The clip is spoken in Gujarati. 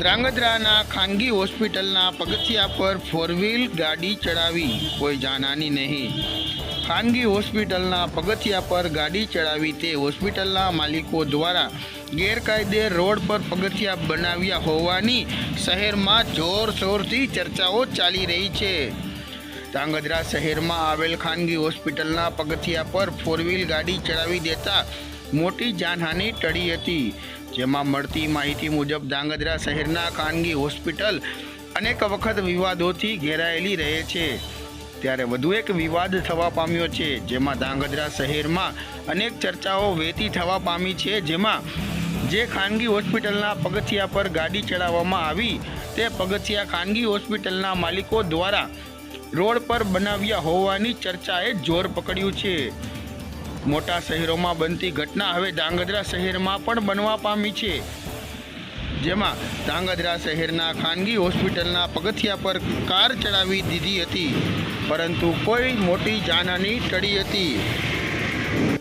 ધ્રાંગધ્રાના ખાનગી હોસ્પિટલના પગથિયા પર ફોર વ્હીલ ગાડી ચડાવી. કોઈ જાનહાની નહીં. ખાનગી હોસ્પિટલના પગથિયા પર ગાડી ચડાવી તે હોસ્પિટલના માલિકો દ્વારા ગેરકાયદે રોડ પર પગથિયા બનાવ્યા હોવાની શહેરમાં જોરશોરથી ચર્ચાઓ ચાલી રહી છે. ધ્રાંગધ્રા શહેરમાં આવેલ ખાનગી હોસ્પિટલના પગથિયા પર ફોર વ્હીલ ગાડી ચડાવી દેતા મોટી જાનહાનિ ટળી હતી. જેમાં મળતી માહિતી મુજબ ધ્રાંગધ્રા શહેરના ખાનગી હોસ્પિટલ અનેક વખત વિવાદોથી ઘેરાયેલી રહે છે. ત્યારે વધુ એક વિવાદ થવા પામ્યો છે, જેમાં ધ્રાંગધ્રા શહેરમાં અનેક ચર્ચાઓ વહેતી થવા પામી છે, જેમાં જે ખાનગી હોસ્પિટલના પગથિયા પર ગાડી ચડાવવામાં આવી, તે પગથિયા ખાનગી હોસ્પિટલના માલિકો દ્વારા રોડ પર બનાવ્યા હોવાની ચર્ચાએ જોર પકડ્યું છે. મોટા શહેરોમાં બનતી ઘટના હવે ધ્રાંગધ્રા શહેરમાં પણ બનવા પામી છે. જેમાં ધ્રાંગધ્રા શહેરના ખાનગી હોસ્પિટલના પગથિયા પર કાર ચડાવી દીધી હતી. પરંતુ કોઈ મોટી જાનહાની ટળી હતી.